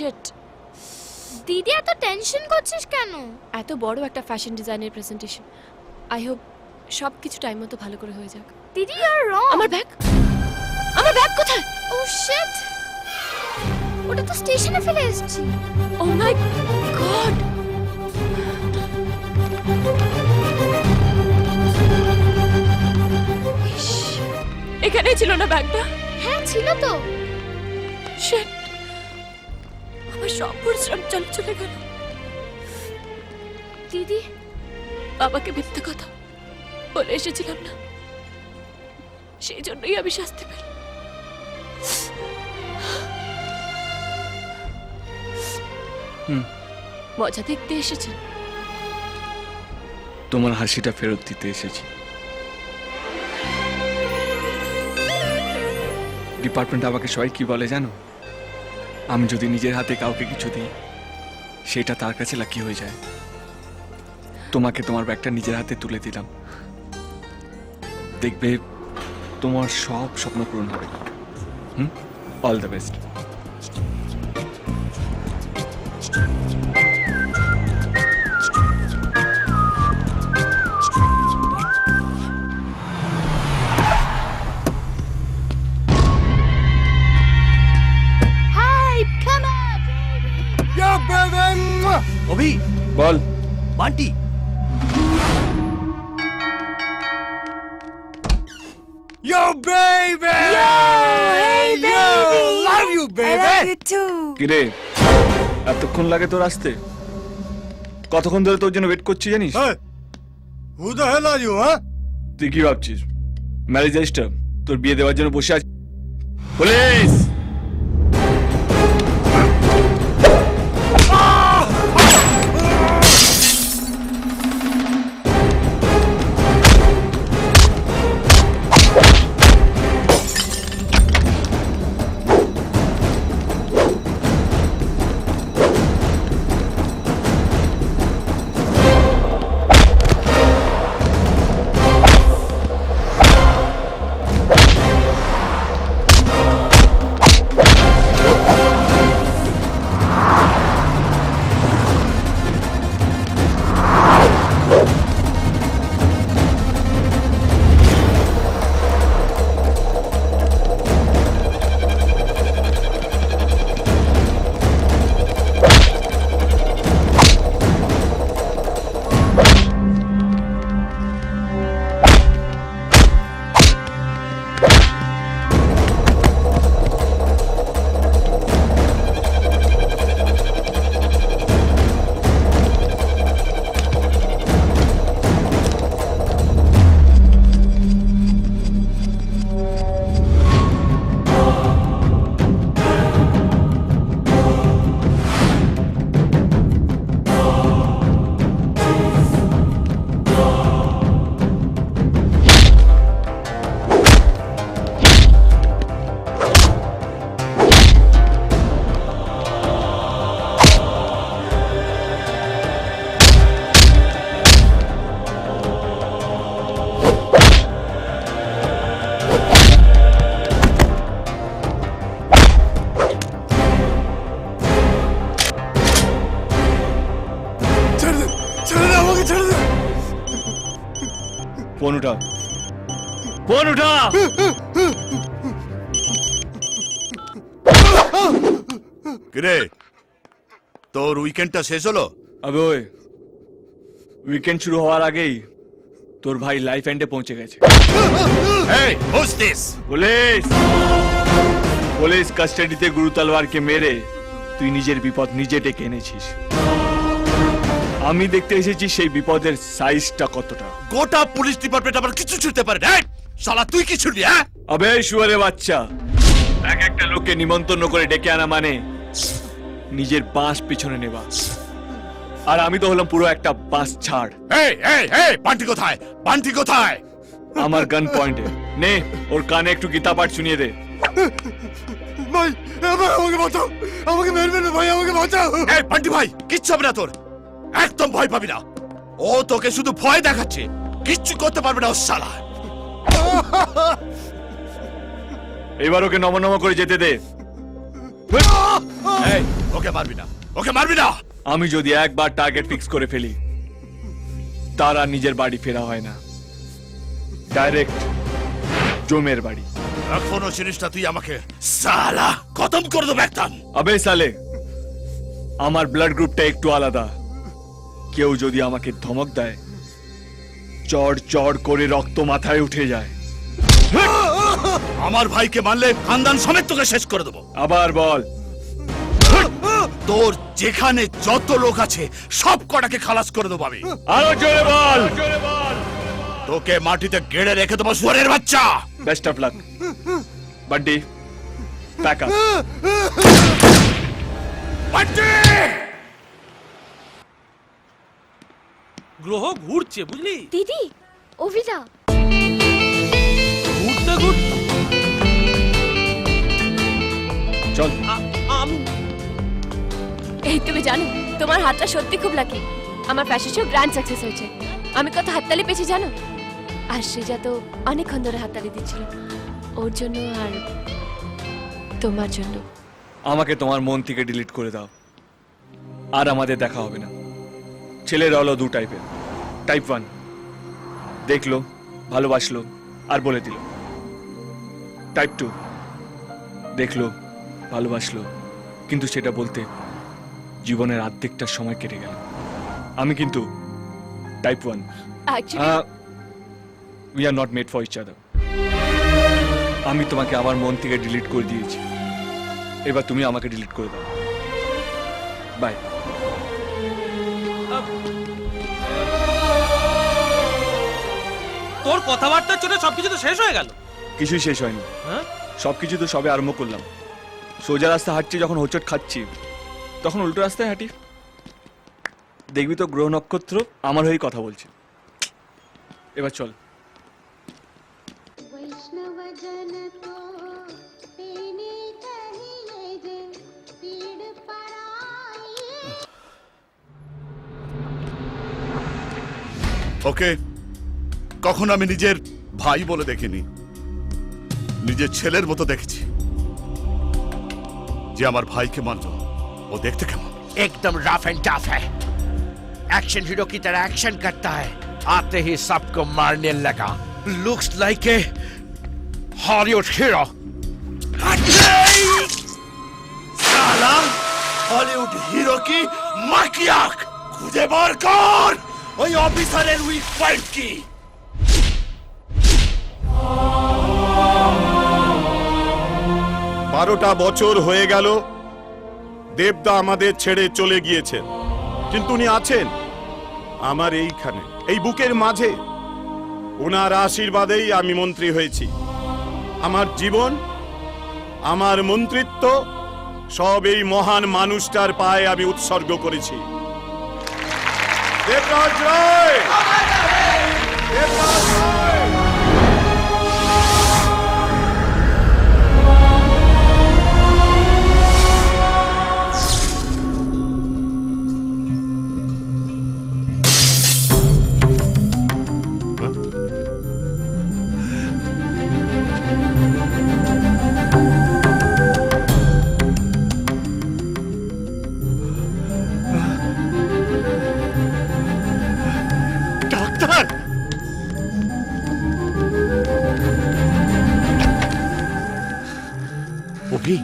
Sheet দিদি এত tension করছিস কেন? এত বড় একটা ফ্যাশন ডিজাইনের প্রেজেন্টেশন আই হোপ সব কিছু টাইম মতো ভালো করে হয়ে যাক। দিদি ইউ রং আমার ব্যাগ আমার ব্যাগ কোথায়? ও শিট ওটা তো স্টেশনে ফেলে এসেছি। ও মাই গড এখানেই ছিল না ব্যাগটা হ্যাঁ ছিল তো। শিট আমার সব পরিশ্রম চলে চলে গেল। দিদি বাবাকে মিথ্যে কথা বলে এসেছিলাম না। সেই জন্যই আমি শাস্তি পেলাম। হুম। মজা দেখতে এসেছেন। তোমার হাসিটা ফেরত দিতে এসেছি। ডিপার্টমেন্ট আমাকে সবাই কি বলে জানো? আমি যদি নিজের হাতে কাউকে কিছু দিই, সেটা তার কাছে লাকি হয়ে যায়। তোমাকে তোমার ব্যাগটা নিজের হাতে তুলে দিলাম। দেখবে তোমার সব স্বপ্ন পূরণ হবে। হুম? All the best Bunty Yo, baby! Yo, hey, Yo, love you, baby! কিরে এতক্ষণ লাগে তোর আসতে? কতক্ষণ ধরে তোর জন্য ওয়েট করছি জানিস? Hey, who the hell are you, huh? তুই কি ভাবছিস? ম্যারেজ রেজিস্টার তোর বিয়ে দেওয়ার জন্য বসে আছি পুলিশ ফোন উঠা ফোন উঠা কিরে? তোর উইকেন্ডটা শেষ হলো? আবে ওই উইকেন্ড শুরু হওয়ার আগেই তোর ভাই লাইফ এন্ডে পৌঁছে গেছে। এই হোস দিস পুলিশ! পুলিশ কাস্টাডিতে গুরু তলোয়ারকে মেরে তুই নিজের বিপদ নিজে ডেকে এনেছিস। আমি দেখতে এসেছি সেই বিপদের সাইজটা কতটা। গোটা পুলিশ ডিপার্টমেন্ট আবার কিছু ছুটতে পারে। না শালা তুই কি ছুটবি হ্যাঁ? আবে শুয়ারে বাচ্চা। এক একটা লোককে নিমন্ত্রণ করে ডেকে আনা মানে নিজের বাস পিছনে নেবা আর আমি তো হলাম পুরো একটা বাস ছাড়। এই এই এই বান্টি কোথায়? বান্টি কোথায়? আমার গান পয়েন্টে নে ওর কানে একটু গীতা পাঠ শুনিয়ে দে। ভাই আমাকে বাঁচাও। আমাকে মেরবেন না ভাই আমাকে বাঁচাও। এই বান্টি ভাই কিচ্ছু হবে না তোর। একদম ভয় পাবি না। ও তোকে শুধু ভয় দেখাচ্ছে। কিচ্ছু করতে পারবে না ও শালা। এবার ওকে নম নম করে যেতে দে। এই ওকে মারবি না। ওকে মারবি না। আমি যদি একবার টার্গেট ফিক্স করে ফেলি তার আর নিজের বাড়ি ফেরা হয় না। ডাইরেক্ট জমের বাড়ি। এখনও জিনিসটা তুই আমাকে সালা খতম করে দেবো একদম আবে সালে আমার ব্লাড গ্রুপটা একটু আলাদা। কেউ যদি আমাকে ধমক দেয় চড় চড় করে রক্ত মাথায় উঠে যায়। আমার ভাইকে মারলে খানদান সমেত তোকে শেষ করে দেবো। আবার বল। তোর যেখানে যত লোক আছে সব কটাকে খালাস করে দেবো আমি। আরও জোরে বল। তোকে মাটিতে গেড়ে রেখে দেবো সুয়ারের বাচ্চা। Best of luck Bunty pack up Bunty! গ্রহ ঘুরছে বুঝলি? দিদি অভিদা। ঘুরতে ঘুরতে। চল। আ- আমি। এই তুমি জানো তোমার হাতটা সত্যি খুব লাকি আমার ফ্যাশন শো গ্র্যান্ড সাকসেস হয়েছে। আমি কত হাততালি পেয়েছি জানো? আর সৃজা তো অনেকক্ষণ ধরে হাততালি দিচ্ছিল। ওর জন্য আর তোমার জন্য। আমাকে তোমার মন থেকে ডিলিট করে দাও। আর আমাদের দেখা হবে না। ছেলেরা হলো দু টাইপের টাইপ ওয়ান দেখল ভালোবাসলো আর বলে দিল। টাইপ টু দেখল ভালোবাসলো কিন্তু সেটা বলতে জীবনের আর্ধেকটা সময় কেটে গেল। আমি কিন্তু type one we are not made for each other আমি তোমাকে আমার মন থেকে ডিলিট করে দিয়েছি। এবার তুমি আমাকে ডিলিট করে দাও। বাই তোর কথাবার্তার চলে সবকিছু তো শেষ হয়ে গেল। কিছুই শেষ হয়নি। হ্যাঁ? সবকিছু তো সবে আরম্ভ করলাম। সোজা রাস্তা হাঁটছি যখন হোচট খাচ্ছি তখন উল্টো রাস্তায় হাঁটি। দেখবি তো গ্রহ নক্ষত্র আমার হয়েই কথা বলছে। এবার চল। ওকে কখনো আমি নিজের ভাই বলে দেখিনি নিজের ছেলের মতো দেখেছি যে আমার ভাইকে মারল ও দেখতে কেমন एकदम रफ एंड टफ है एक्शन हीरो की तरह एक्शन करता है आते ही सबको मारने लगा looks like a Hollywood hero সালা হলিউড হিরো কি মাকিয়াক খুঁজে বার কর ওই অফিসারের উইক পয়েন্ট কি বারোটা বছর হয়ে গেল, দেবদা আমাদের ছেড়ে চলে গিয়েছেন। কিন্তু উনি আছেন, আমার এইখানে, এই বুকের মাঝে। ওনার আশীর্বাদেই আমি মন্ত্রী হয়েছি। আমার জীবন, আমার মন্ত্রিত্ব, সব এই মহান মানুষটার পায়ে আমি উৎসর্গ করেছি। দেবরাজ রায়! দেবরাজ अभी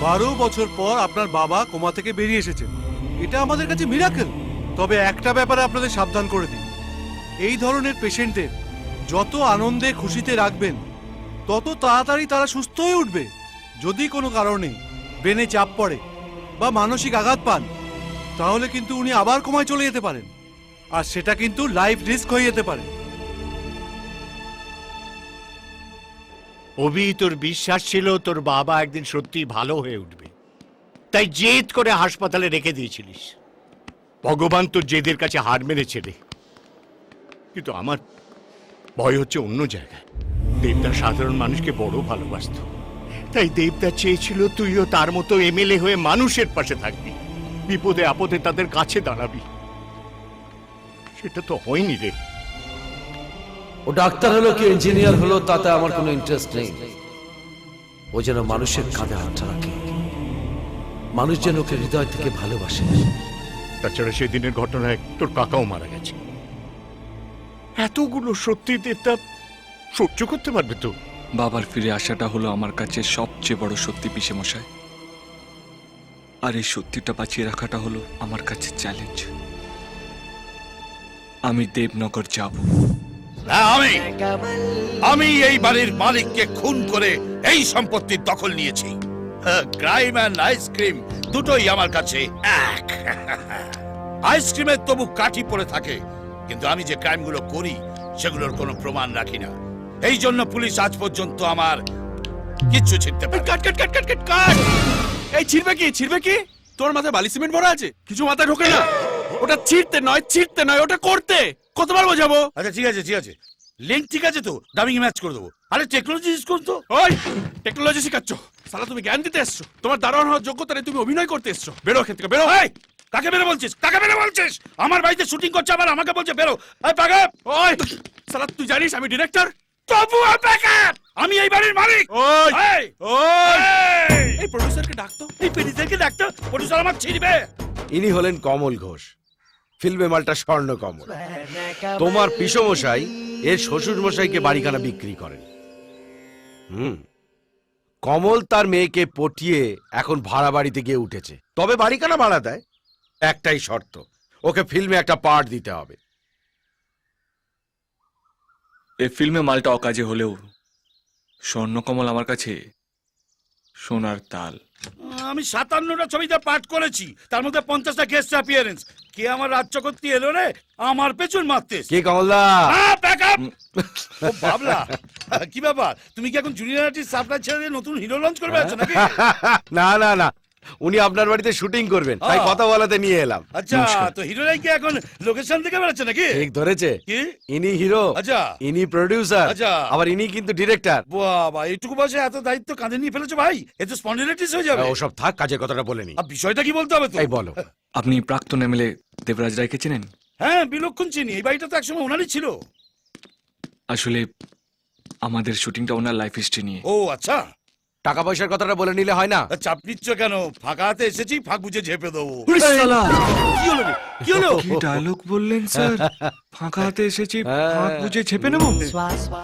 বারো বছর পর আপনার বাবা কোমা থেকে বেরিয়ে এসেছেন এটা আমাদের কাছে মিরাকেল তবে একটা ব্যাপারে আপনাদের সাবধান করে দিই। এই ধরনের পেশেন্টদের যত আনন্দে খুশিতে রাখবেন তত তাড়াতাড়ি তারা সুস্থ হয়ে উঠবে, যদি কোনো কারণে ব্রেনে চাপ পড়ে বা মানসিক আঘাত পান, তাহলে কিন্তু উনি আবার কমায় চলে যেতে পারেন। আর সেটা কিন্তু লাইফ রিস্ক হয়ে যেতে পারে। অভি, তোর বিশ্বাস ছিল তোর বাবা একদিন সত্যি ভালো হয়ে উঠবে। তাই জেদ করে হাসপাতালে রেখে দিয়েছিলিস। ভগবান তোর জেদের কাছে হার মেরেছে রে। কিন্তু আমার ভয় হচ্ছে অন্য জায়গায়। দেবদার সাধারণ মানুষকে বড় ভালোবাসতো। তাই দেবদা চেয়েছিল তুইও তার মতো এমএলএ হয়ে মানুষের পাশে থাকবি। বিপদে আপদে তাদের কাছে দাঁড়াবি। সেটা তো হয়নি রে। ও ডাক্তার হলো কি ইঞ্জিনিয়ার হলো তাতে আমার কোনো ইন্টারেস্ট নেই। ও যেন মানুষের কাঁধে হাতটা রাখে। মানুষ যেন ওকে হৃদয় থেকে ভালোবাসে। তাছাড়া সেদিনের ঘটনায় তোর কাকাও মারা গেছে। এতগুলো সত্যি দেবদা সহ্য করতে পারবে তো। বাবার ফিরে আসাটা হলো আমার কাছে সবচেয়ে বড় সত্যি পিসে মশাই। আর এই সত্যিটা বাঁচিয়ে রাখাটা হলো আমার কাছে চ্যালেঞ্জ আমি দেবনগর যাব। হ্যাঁ, আমি আমি এই বাড়ির মালিককে খুন করে এই সম্পত্তির দখল নিয়েছি। ক্রাইম অ্যান্ড আইসক্রিম দুটোই আমার কাছে এক। আইসক্রিমের তবু কাঠি পড়ে থাকে কিন্তু আমি যে ক্রাইমগুলো করি সেগুলোর কোনো প্রমাণ রাখি না। এই জন্য পুলিশ আজ পর্যন্ত আমার কিচ্ছু ছিনতে পারে কাট কাট কাট কাট কাট কাট! এই ছিড়বে কি ছিড়বে কি? তোর মাথায় বালি সিমেন্ট ভরা আছে? কিছু মাথায় ঢোকে না। ওটা ছিড়তে নয় ছিড়তে নয় ওটা করতে। কতবার বোঝাবো? আচ্ছা ঠিক আছে ঠিক আছে। লিঙ্ক ঠিক আছে তো? ডাবিং ম্যাচ করে দেবো। আরে টেকনোলজি ইউজ করতো ওই টেকনোলজি শিখাচ্ছ। সালা তুমি জ্ঞান দিতে এসছো। তোমার দারোয়ান হওয়ার যোগ্যতা নেই তুমি অভিনয় করতে এসছো। বেরো এখান থেকে বেরো। এই কাকে বেরো বলছিস? কাকে বেরো বলছিস? আমার বাড়িতে শুটিং করছে আবার আমাকে বলছে বেরো। এই পাগা ওই সালা তুই জানিস আমি ডিরেক্টর আমি এই বাড়ির মালিক! ওই! এই! ওই! এই! এই প্রডিউসারকে ডাকতো? এই ডাকতো? প্রডিউসার আমার ছিড়বে! ইনি হলেন কমল ঘোষ। ফিল্মে মালটা স্বর্ণ কমল। তোমার পিসমশাই এর শ্বশুর মশাইকে বাড়িখানা বিক্রি করেন। হুম। কমল তার মেয়েকে পটিয়ে এখন ভাড়া বাড়িতে গিয়ে উঠেছে। তবে বাড়িখানা ভাড়া দেয়। একটাই শর্ত ওকে ফিল্মে একটা পার্ট দিতে হবে। এই ফিল্মে মালটা অকাজে হলেও স্বর্ণকমল আমার কাছে সোনার তাল। আমি সাতান্নটা ছবিতে পাঠ করেছি তার মধ্যে পঞ্চাশটা গেস্ট অ্যাপিয়ারেন্স কে আমার রাজ্য করতে এলো রে? আমার পেছন মারতে কে কমলদা? বাবলা কি ব্যাপার? তুমি কি এখন জুনিয়র আর্টিস্ট সাপ্লাই ছেড়ে দিয়ে নতুন হিরো লঞ্চ করবে আছো নাকি? না না না। উনি আপনার বাড়িতে শুটিং করবেন তাই কথা বলাতে নিয়ে এলাম। আচ্ছা তো হিরোরাই কি এখন লোকেশন থেকে বেড়াচ্ছে নাকি? ঠিক ধরেছে। কি? ইনি হিরো আচ্ছা। ইনি প্রডিউসার আচ্ছা। আবার ইনি কিন্তু ডিরেক্টর বাবা এইটুকু বয়সে এত দায়িত্ব কাঁধে নিয়ে ফেলেছো ভাই? এ তো স্পন্ডিলাইটিস হয়ে যাবে। ওসব থাক কাজের কথাটা বলেনি আর বিষয়টা কি বলতে হবে তো এই বলো। আপনি প্রাক্তন এমএলএ দেবরাজ রায়কে চেনেন? হ্যাঁ বিলক্ষণ চিনি। এই বাড়িটা তো একসময় ওনারই ছিল। আসলে আমাদের শুটিংটা ওনার লাইফ হিস্ট্রি নিয়ে। ও আচ্ছা। টাকা পয়সার কথাটা বলে নিলে হয় না। চাপ নিচ্ছ কেন? ফাঁকা হাতে এসেছি ফাঁক বুঝে ঝেপে দেবো। কি হলো রে? কি হলো? কি ডায়লগ বললেন স্যার? ফাঁকা হাতে এসেছি হ্যাঁ। ফাঁক বুঝে ছেপে নেব?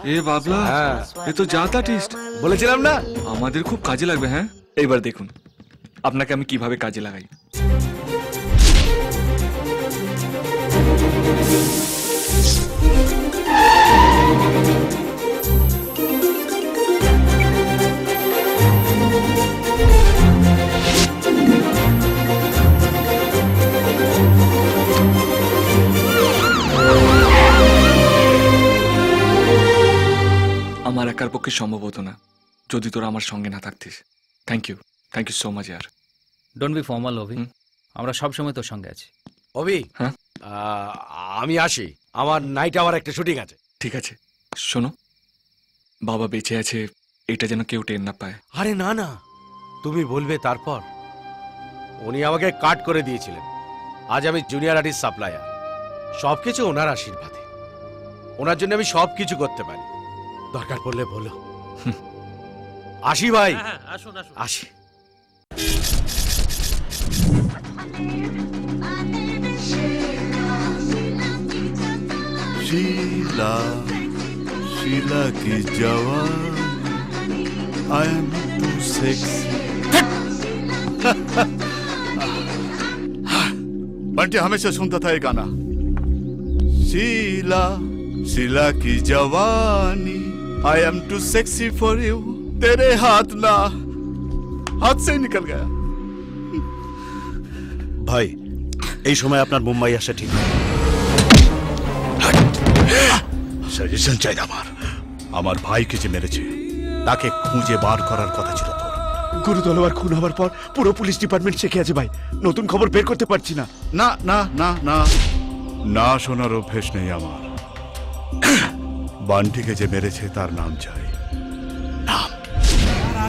এ বাবলা হ্যাঁ। এ তো জাত আর্টিস্ট বলেছিলাম না? আমাদের খুব কাজে লাগবে হ্যাঁ? এইবার দেখুন আপনাকে আমি কীভাবে কাজে লাগাই? পক্ষে সম্ভব হতো না যদি তোরা আমার সঙ্গে না থাকতিস। Thank you thank you so much year don't be formal অভি। আমরা সব সময় তোর সঙ্গে আছি। অভি হ্যাঁ? আমি আসি। আমার নাইট আওয়ার একটা শুটিং আছে। ঠিক আছে। শোনো বাবা বেঁচে আছে এটা যেন কেউ টের না পায়। আরে না না। তুমি বলবে তারপর। উনি আমাকে কাট করে দিয়েছিলেন। আজ আমি জুনিয়র আর্টিস্ট সাপ্লায়ার সবকিছু ওনার আশীর্বাদে। ওনার জন্য আমি সব কিছু করতে পারি। দরকার পড়লে বলো আসি ভাই হ্যাঁ আসুন আসুন আসি शीला शीला की जवान I am too sexy Bunty हमेशा सुनता था ये गाना शीला शीला की जवानी I am too sexy for you तेरे हाथ ना हाथ से ही निकल गया ভাই এই সময় আপনার মুম্বাই আসা ঠিক সাজেশন চাই আমার আমার ভাইকে যে মেরেছে তাকে খুঁজে বার করার কথা ছিল তোর গুরু তলোয়ার খুন হওয়ার পর পুরো পুলিশ ডিপার্টমেন্ট শেখে আছে ভাই নতুন খবর বের করতে পারছি না না না না না না শোনার অভ্যেস নেই আমার বান্টিকে যে মেরেছে, তার নাম চাই।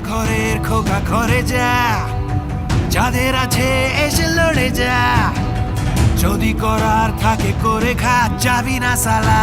ঘরের খোকা ঘরে যা, যাদের আছে এসে লড়ে যা। যদি করার থাকে, করে খা, যাবি না সালা।